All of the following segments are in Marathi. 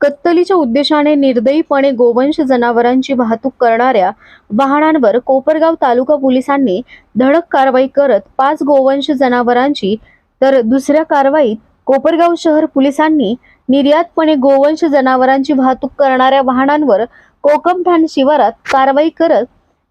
कत्तलीच्या उद्देशाने निर्दयीपणे गोवंश जनावरांची वाहतूक करणाऱ्या वाहनांवर कोपरगाव तालुका पोलिसांनी धडक कारवाई करत पाच गोवंश जनावरांची तर दुसऱ्या कारवाईत कोपरगाव शहर पोलिसांनी निर्यातपणे गोवंश जनावरांची वाहतूक करणाऱ्या वाहनांवर कोकमठाण शिवारात कारवाई करत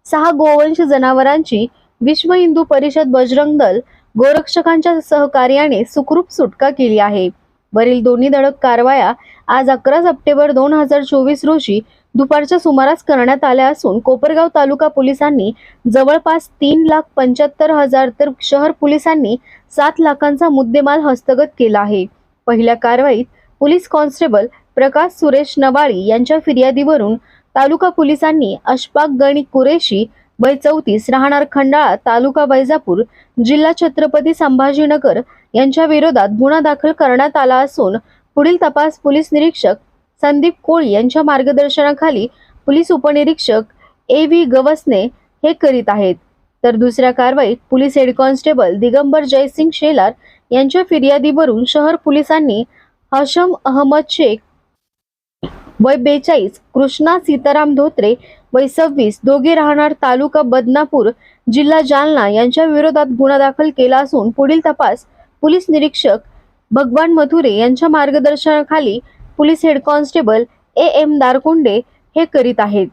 सहा गोवंश जनावरांची विश्व हिंदू परिषद बजरंग दल गोरक्षकांच्या सहकार्याने सुखरूप सुटका केली आहे. वरील दोन्ही धडक कारवाया आज अकरा सप्टेंबर दोन हजार चोवीस रोजी दुपारच्या सुमारास करण्यात आल्या असून कोपरगाव तालुका पोलिसांनी जवळपास तीन लाख पंच्याहत्तर हजार तर शहर पोलिसांनी सात लाखांचा मुद्देमाल हस्तगत केला आहे. पहिल्या कारवाईत पोलीस कॉन्स्टेबल प्रकाश सुरेश नवाळी यांच्या फिर्यादीवरून तालुका पोलिसांनी अशफाक गणी कुरेशी वय चौतीस राहणार खंडाळा तालुका वैजापूर जिल्हा छत्रपती संभाजीनगर यांच्या विरोधात गुन्हा दाखल करण्यात आला असून पुढील तपास पोलीस निरीक्षक संदीप कोळी यांच्या मार्गदर्शनाखाली पोलीस उपनिरीक्षक ए व्ही गवसने हे करीत आहेत. तर दुसऱ्या कारवाईत police head constable Digambar Jaysing Shelar यांच्या फिर्यादीवरून शहर पोलिसांनी हशम अहमद शेख वय बेचाळीस कृष्णा सीताराम धोत्रे वय सव्वीस दोघे राहणार तालुका बदनापूर जिल्हा जालना यांच्या विरोधात गुन्हा दाखल केला असून पुढील तपास पोलीस निरीक्षक भगवान मथुरे यांच्या मार्गदर्शनाखाली police head constable A M Darkunde हे करीत आहेत.